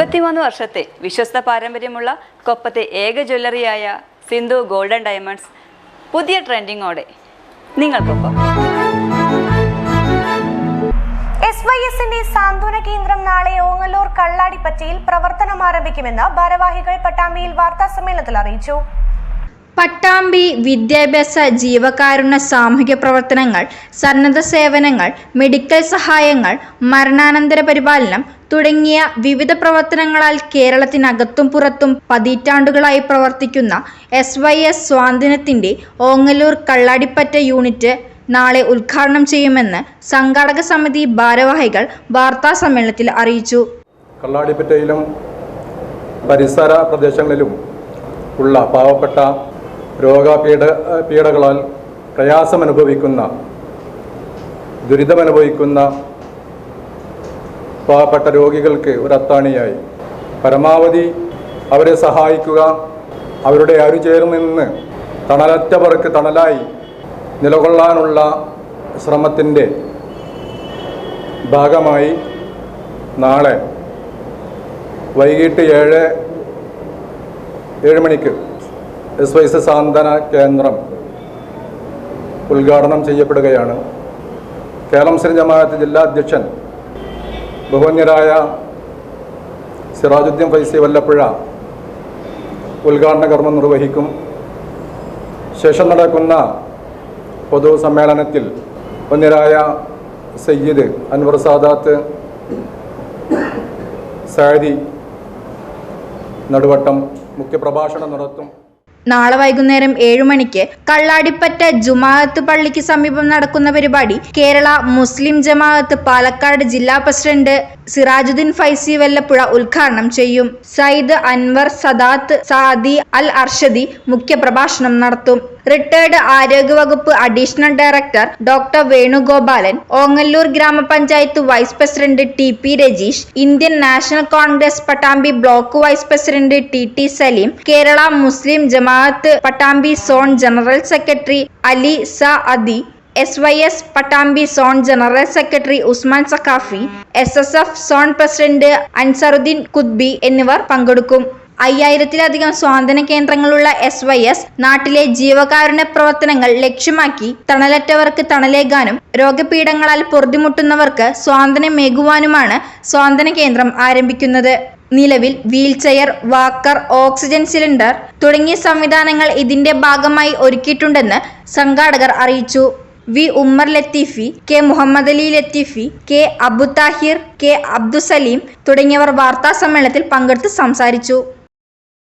അൻപത്തിമൂന്ന് വർഷത്തെ വിശ്വസ്ത പാരമ്പര്യമുള്ള കൊപ്പത്തെ ഏക ജ്വല്ലറിയായ സിന്ധു ഗോൾഡൻ ഡയമണ്ട്സ് പുതിയ ട്രെൻഡിങ്ങോടെ നിങ്ങൾക്കൊപ്പം. എസ് വൈ സാന്ത്വന കേന്ദ്രം നാളെ ഓങ്ങല്ലൂർ കള്ളാടിപ്പറ്റയിൽ പ്രവർത്തനം ആരംഭിക്കുമെന്ന് ഭാരവാഹികൾ പട്ടാമ്പിയിൽ വാർത്താ സമ്മേളനത്തിൽ അറിയിച്ചു. പട്ടാമ്പി വിദ്യാഭ്യാസ ജീവകാരുണ്യ സാമൂഹിക പ്രവർത്തനങ്ങൾ സന്നദ്ധ സേവനങ്ങൾ മെഡിക്കൽ സഹായങ്ങൾ മരണാനന്തര പരിപാലനം തുടങ്ങിയ വിവിധ പ്രവർത്തനങ്ങളാൽ കേരളത്തിനകത്തും പുറത്തും പതിറ്റാണ്ടുകളായി പ്രവർത്തിക്കുന്ന എസ് വൈ എസ് സ്വാതന്ത്ര്യത്തിന്റെ ഓങ്ങല്ലൂർ കള്ളാടിപ്പറ്റ യൂണിറ്റ് നാളെ ഉദ്ഘാടനം ചെയ്യുമെന്ന് സംഘാടക സമിതി ഭാരവാഹികൾ വാർത്താ സമ്മേളനത്തിൽ അറിയിച്ചു. കള്ളാടിപ്പറ്റയിലും പരിസര പ്രദേശങ്ങളിലും ഉള്ള പാവപ്പെട്ട രോഗപീഡ പീഡകളാൽ പ്രയാസമനുഭവിക്കുന്ന ദുരിതമനുഭവിക്കുന്ന പാവപ്പെട്ട രോഗികൾക്ക് ഒരു അത്താണിയായി പരമാവധി അവരെ സഹായിക്കുക അവരുടെ അരുചേർന്ന് തണലറ്റവർക്ക് തണലായി നിലകൊള്ളാനുള്ള ശ്രമത്തിന്റെ ഭാഗമായി നാളെ വൈകിട്ട് ഏഴ് ഏഴ് മണിക്ക് എസ് വൈ സാന്ത്വന കേന്ദ്രം ഉദ്ഘാടനം ചെയ്യപ്പെടുകയാണ്. കേരളം ശ്രീ ജമാഅത്ത് ജില്ലാ അധ്യക്ഷൻ ബഹുമന്യരായ സിറാജുദ്ദീൻ ഫൈസി വല്ലപ്പുഴ ഉദ്ഘാടന കർമ്മം നിർവഹിക്കും. ശേഷം നടക്കുന്ന പൊതുസമ്മേളനത്തിൽ വന്യരായ സയ്യിദ് അൻവർ സാദാത്ത് സാരി നടുവട്ടം മുഖ്യപ്രഭാഷണം നടത്തും. നാളെ വൈകുന്നേരം ഏഴു മണിക്ക് കള്ളാടിപ്പറ്റ ജുമാഅത്ത് പള്ളിക്ക് സമീപം നടക്കുന്ന പരിപാടി കേരള മുസ്ലിം ജമാഅത്ത് പാലക്കാട് ജില്ലാ പ്രസിഡന്റ് സിറാജുദ്ദീൻ ഫൈസി വല്ലപ്പുഴ ഉദ്ഘാടനം ചെയ്യും. സയ്യിദ് അൻവർ സദാത്ത് സാദി അൽ അർഷദി മുഖ്യപ്രഭാഷണം നടത്തും. റിട്ടയർഡ് ആരോഗ്യവകുപ്പ് additional director doctor Venugopalan Ongallur ഗ്രാമപഞ്ചായത്ത് vice president T P Rajeesh Indian National Congress Pattambi block vice president T T Saleem Kerala Muslim Jamaath Pattambi zone general secretary Ali Saadi S Y S Pattambi zone general secretary Usman Saqafi S S F zone president Ansaruddeen Qutbi എന്നിവർ പങ്കെടുക്കും. അയ്യായിരത്തിലധികം സ്വാതന്ത്ര്യ കേന്ദ്രങ്ങളുള്ള S Y S നാട്ടിലെ ജീവകാരുണ്യ പ്രവർത്തനങ്ങൾ ലക്ഷ്യമാക്കി തണലറ്റവർക്ക് തണലേകാനും രോഗപീഠങ്ങളാൽ പൊറുതിമുട്ടുന്നവർക്ക് സ്വാതന്ത്ര്യമേകുവാനുമാണ് സ്വാതന്ത്ര്യ കേന്ദ്രം ആരംഭിക്കുന്നത്. നിലവിൽ വീൽചെയർ വാക്കർ ഓക്സിജൻ സിലിണ്ടർ തുടങ്ങിയ സംവിധാനങ്ങൾ ഇതിന്റെ ഭാഗമായി ഒരുക്കിയിട്ടുണ്ടെന്ന് സംഘാടകർ അറിയിച്ചു. V Ummer Latheefi K Muhammad Ali Latheefi K Abu Thahir K Abdussaleem തുടങ്ങിയവർ വാർത്താ സമ്മേളനത്തിൽ പങ്കെടുത്ത് സംസാരിച്ചു.